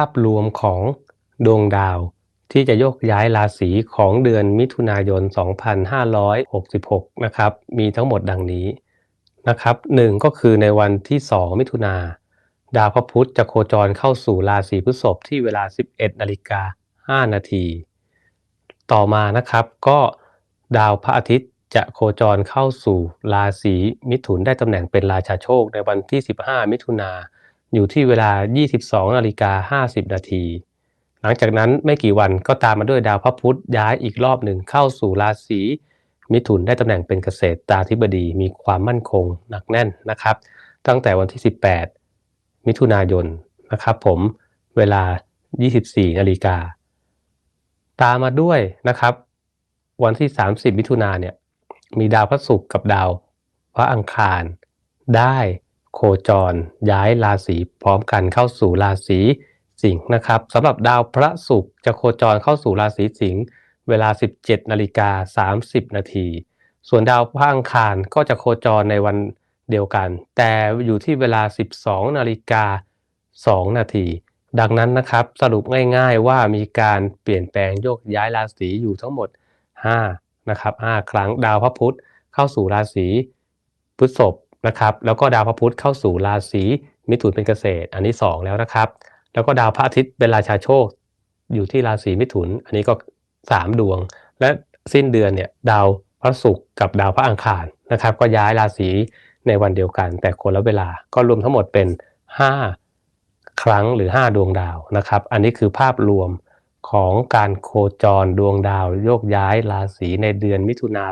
าพรวมของดวงดาวที่จะโยกย้ายราศีของเดือนมิถุนายน 2566 นะครับ มีทั้งหมดดังนี้นะครับหนึ่งก็คือในวันที่ 2 มิถุนาดาวพระพุธจะโคจรเข้าสู่ราศีพฤษภที่เวลา 11นาฬิกา5นาทีต่อมานะครับก็ดาวพระอาทิตย์จะโคจรเข้าสู่ราศีมิถุนได้ตำแหน่งเป็นราชาโชคในวันที่ 15 มิถุนา อยู่ที่เวลา 22นาฬิกา50 นาที หลังจากนั้นไม่กี่วันก็ตามมาด้วยดาวพระพุธย้ายอีกรอบหนึ่งเข้าสู่ราศีมิถุนได้ตำแหน่งเป็นเกษตรตาธิบดีมีความมั่นคงหนักแน่นนะครับ ตั้งแต่วันที่ 18 มิถุนายนนะครับผมเวลา 24นาฬิกาตามมาด้วยนะครับ วันที่ 30 มิถุนาเนี่ยมีดาวพระศุกร์กับดาวพระอังคารได้ โคจร ย้ายราศีพร้อมกันเข้าสู่ราศีสิงห์นะครับสำหรับดาวพระศุกร์จะโคจรเข้าสู่ราศีสิงห์เวลา 17นาฬิกา30 นาทีส่วนดาวพระอังคารก็จะโคจรในวันเดียวกัน แต่อยู่ที่เวลา 12นาฬิกา2นาทีดังนั้นนะครับสรุปง่ายๆว่ามีการเปลี่ยนแปลงโยกย้ายราศีอยู่ทั้งหมด5นะครับ5ครั้งดาวพระพุธเข้าสู่ราศีพฤษภ นะครับแล้วก็ดาวพระพุธเข้าสู่ราศีมิถุนเป็นเกษตร อันนี้ 2 แล้วนะครับ แล้วก็ดาวพระอาทิตย์เป็นราชาโชค อยู่ที่ราศีมิถุน อันนี้ก็สามดวง และสิ้นเดือนเนี่ยดาวพระศุกร์กับดาวพระอังคารนะครับ ก็ย้ายราศีในวันเดียวกัน แต่คนละเวลาก็รวมทั้งหมดเป็น 5 ครั้งหรือ 5 ดวงดาวนะครับ อันนี้คือภาพรวมของการโคจรดวงดาวโยกย้ายราศีในเดือนมิถุนา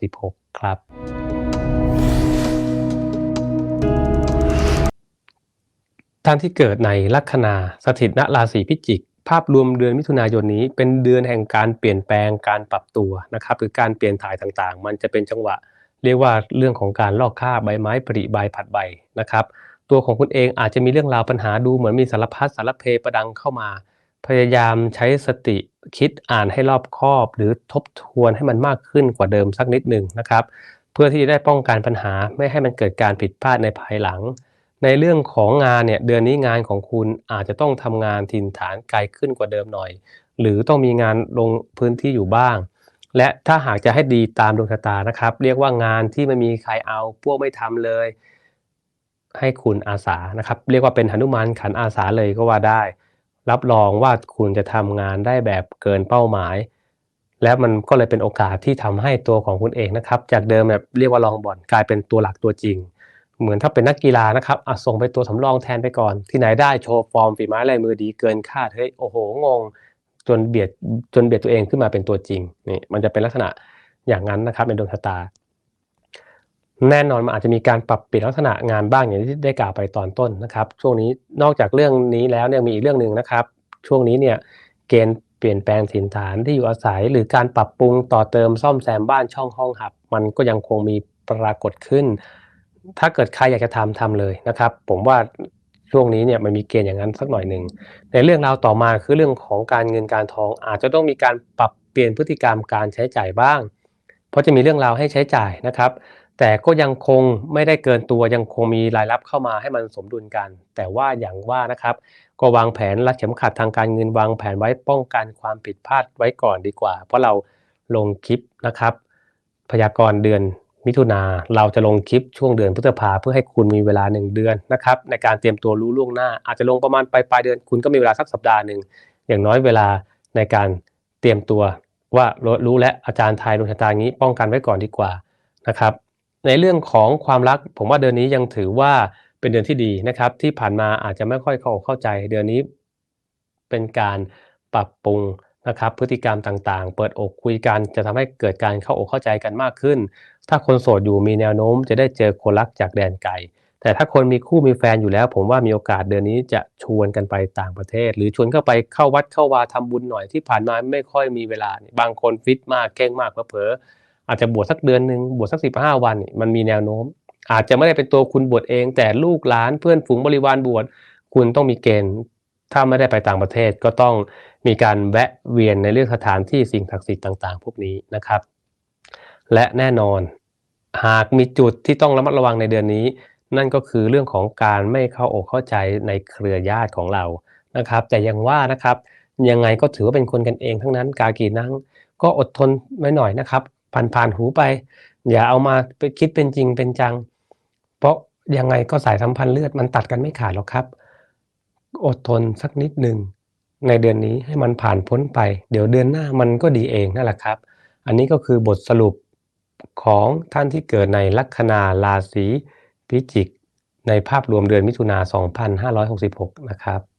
2566 ครับ ท่านที่เกิดในลัคนาสถิตณราศีพิจิก ภาพรวมเดือนมิถุนายนนี้ เป็นเดือนแห่งการเปลี่ยนแปลงการปรับตัวนะครับหรือการเปลี่ยนถ่ายต่างๆ มันจะเป็นจังหวะ เรียกว่าเรื่องของการลอกค่าใบไม้ปริใบผัดใบนะครับ ตัวของคุณเองอาจจะมีเรื่องราวปัญหาดูเหมือนมีสารพัดสารเพประดังเข้ามา พยายามใช้สติคิดอ่านให้รอบคอบ หรือทบทวนให้มันมากขึ้นกว่าเดิมสักนิดหนึ่งนะครับ เพื่อที่จะได้ป้องกันปัญหาไม่ให้มันเกิดการผิดพลาดในภายหลัง ในเรื่องของงานเนี่ยเดือนนี้งานของคุณอาจจะต้องทำงานถิ่นฐานไกลขึ้นกว่าเดิมหน่อย หรือต้องมีงานลงพื้นที่อยู่บ้าง และถ้าหากจะให้ดีตามดวงชะตานะครับ เรียกว่างานที่ไม่มีใครเอาพวกไม่ทำเลย ให้คุณอาสานะครับ เรียกว่าเป็นหนุมานขันอาสาเลยก็ว่าได้ รับรองว่าคุณจะทำงานได้แบบเกินเป้าหมาย และมันก็เลยเป็นโอกาสที่ทำให้ตัวของคุณเองนะครับ จากเดิมแบบเรียกว่าลองบ่อนกลายเป็นตัวหลักตัวจริง เหมือนถ้าเป็นนักกีฬานะครับอส่งไปตัวสำรองแทนไปก่อน ที่ไหนได้โชว์ฟอร์มฝีไม้ลายมือดีเกินคาดเฮ้ยโอ้โหงง จนเบียดจนเบียดตัวเองขึ้นมาเป็นตัวจริงนี่มันจะเป็นลักษณะอย่างนั้นนะครับในดวงชะตา แน่นอนมันอาจจะมีการปรับเปลี่ยนลักษณะงานบ้างอย่างที่ได้กล่าวไปตอนต้นนะครับ ช่วงนี้นอกจากเรื่องนี้แล้วเนี่ยมีอีกเรื่องหนึ่งนะครับ ช่วงนี้เนี่ยเกณฑ์เปลี่ยนแปลงถิ่นฐานที่อยู่อาศัย หรือการปรับปรุงต่อเติมซ่อมแซมบ้านช่องห้องหับ มันก็ยังคงมีปรากฏขึ้น ถ้าเกิดใครอยากจะทำทำเลยนะครับ ผมว่าช่วงนี้เนี่ยมันมีเกณฑ์อย่างนั้นสักหน่อยหนึ่งในเรื่องราวต่อมาคือเรื่องของการเงินการทอง อาจจะต้องมีการปรับเปลี่ยนพฤติกรรมการใช้จ่ายบ้าง เพราะจะมีเรื่องราวให้ใช้จ่ายนะครับ แต่ก็ยังคงไม่ได้เกินตัวยังคงมีรายรับเข้ามาให้มันสมดุลกัน แต่ว่าอย่างว่านะครับ ก็วางแผนรัดเข็มขัดทางการเงินวางแผนไว้ป้องกันความผิดพลาดไว้ก่อนดีกว่า เพราะเราลงคลิปนะครับ พยากรณ์เดือน มิถุนาเราจะลงคลิปช่วงเดือนพฤษภาเพื่อให้คุณมีเวลาหนึ่งเดือนนะครับในการเตรียมตัวรู้ล่วงหน้า อาจจะลงประมาณปลายปลายเดือนคุณก็มีเวลาสักสัปดาห์หนึ่งอย่างน้อยเวลาในการเตรียมตัวว่ารู้และอาจารย์ทายดวงชะตางี้ป้องกันไว้ก่อนดีกว่านะครับในเรื่องของความรักผมว่าเดือนนี้ยังถือว่าเป็นเดือนที่ดีนะครับ ที่ผ่านมาอาจจะไม่ค่อยเข้าเข้าใจ เดือนนี้เป็นการปรับปรุง นะครับพฤติกรรมต่างๆ เปิดอกคุยกันจะทำให้เกิดการเข้าอกเข้าใจกันมากขึ้น ถ้าคนโสดอยู่มีแนวโน้ม จะได้เจอคนรักจากแดนไกล แต่ถ้าคนมีคู่มีแฟนอยู่แล้ว ผมว่ามีโอกาสเดือนนี้จะชวนกันไปต่างประเทศ หรือชวนเข้าไปเข้าวัดเข้าวาทำบุญหน่อยที่ผ่านมาไม่ค่อยมีเวลา บางคนฟิตมากเก่งมากเผลออาจจะบวชสักเดือนหนึ่งบวชสักสิบห้าวันมันมีแนวโน้ม อาจจะไม่ได้เป็นตัวคุณบวชเอง แต่ลูกหลานเพื่อนฝูงบริวารบวชคุณต้องมีเกณฑ์ ถ้าไม่ได้ไปต่างประเทศก็ต้องมีการแวะเวียนในเรื่องสถานที่สิ่งศักดิ์สิทธิ์ต่างๆ พวกนี้นะครับ และแน่นอนหากมีจุดที่ต้องระมัดระวังในเดือนนี้ นั่นก็คือเรื่องของการไม่เข้าอกเข้าใจในเครือญาติของเรานะครับ แต่ยังว่านะครับยังไงก็ถือว่าเป็นคนกันเองทั้งนั้น กากีนังก็อดทนไว้หน่อยนะครับ ผ่านผ่านหูไป อย่าเอามาไปคิดเป็นจริงเป็นจัง เพราะยังไงก็สายสัมพันธ์เลือดมันตัดกันไม่ขาดหรอกครับ อดทนสักนิดหนึ่งในเดือนนี้ให้มันผ่านพ้นไป เดี๋ยวเดือนหน้ามันก็ดีเองนั่นแหละครับ อันนี้ก็คือบทสรุปของท่านที่เกิดในลัคนาราศีพิจิก ในภาพรวมเดือนมิถุนา 2566 นะครับ